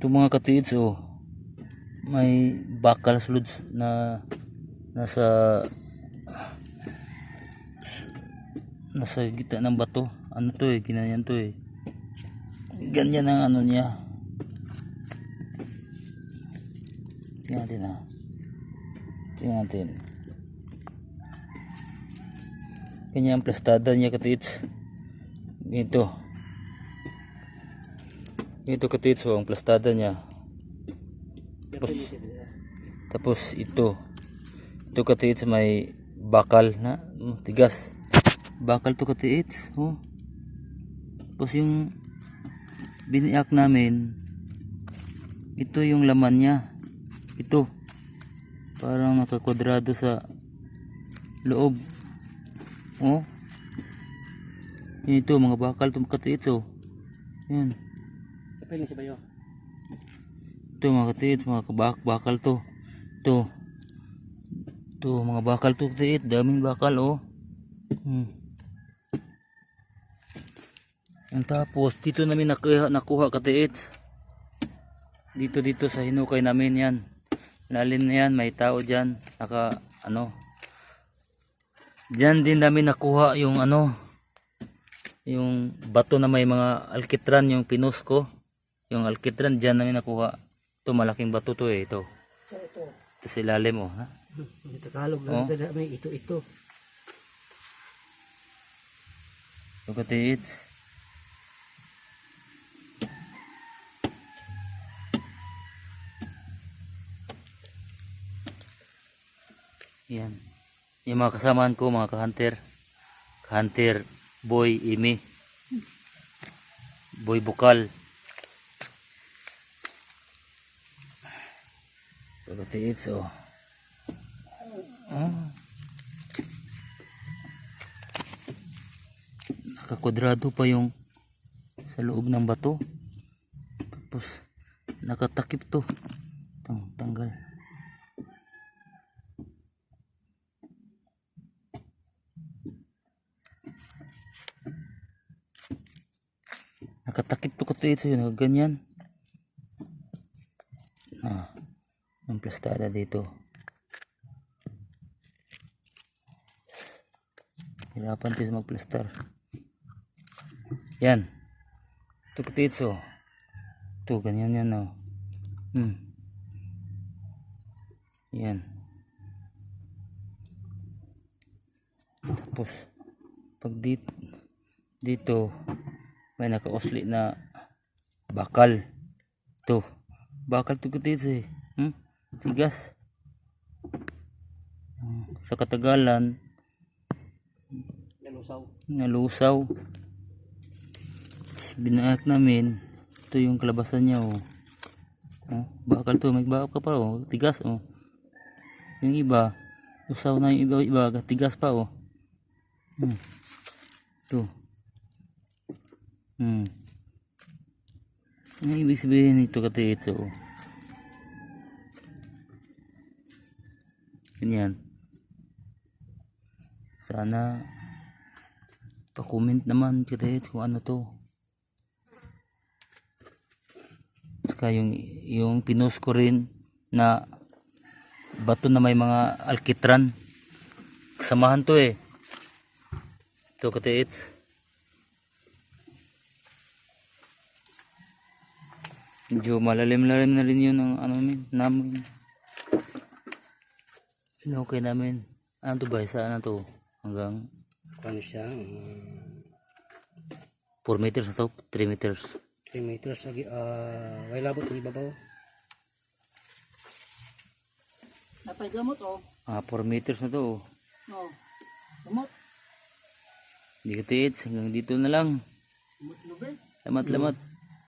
Ito mga katiits oh. May bakal sulod na nasa nasa gitna ng bato. Ano to eh, ginanyan to eh. Ganyan ang ano niya. Tingnan natin ah. Tingnan natin. Ganyan ang plastada niya katiits. Ganito. Ganito katiits oh, ang plastada niya. Tapos, tapos ito. Ito katiits may bakal na mm, tigas. Bakal to katiits. Oh. Tapos yung biniyak namin ito yung laman niya. Ito. Parang nakakwadrado sa loob. Oh. Ito mga bakal to katiits oh. Yan. Kapag sa bayo. Ito mga katiit, mga kabak bakal to. Ito. Ito mga bakal to katiit, daming bakal oh. Hmm. Ang tapos dito namin nakuha, nakuha katiit. Dito dito sa hinukay namin yan. Lalim na yan, may tao diyan. Naka ano. Diyan din namin nakuha yung ano yung bato na may mga alkitran yung pinos ko yung alkitran dyan namin nakuha. Ito malaking bato to eh ito. Ito, ito. ito sa ilalim oh ha? Yung Tagalog lang oh. may ito, ito. ito katiit. Yan. Yung mga kasamahan ko mga kahunter. Kahunter boy imi boy bukal katiit oh Ah. Nakakwadrado pa yung sa loob ng bato. Tapos nakatakip to. Tang tanggal. Nakatakip to kato ito yun. Ganyan. Ah, ang plastada dito. Hirapan tayo magplaster. Yan. Ito katitso. Ito, ganyan yan oh. Hmm. Yan. Tapos, pag dito, dito, may nakausli na bakal. Ito. Bakal katitso eh. Hmm? Tigas. Sa katagalan, Nalusaw. nalusaw. Binaak namin. Ito yung kalabasan niya oh. oh bakal to. May bakal pa oh. Tigas oh. Yung iba usaw na yung iba iba. Tigas pa oh. Hmm. ito. Hmm. Ang ibig sabihin nito kati ito oh ganyan sana pa-comment naman kahit kung ano to. Saka yung yung pinost ko rin na bato na may mga alkitran. Kasamahan to eh. Ito katiit medyo malalim-lalim na rin yun ang ano namin namin inukay namin ano to ba saan na to hanggang Kano siya? Um, 4 meters na to 3 meters 3 meters lagi. Ah, way labot ang ibabaw. Napay gamot oh. ah 4 meters na to oh. No. Gamot. Hindi ka tiits, hanggang dito na lang. Gamot lube. Lamat, lamat.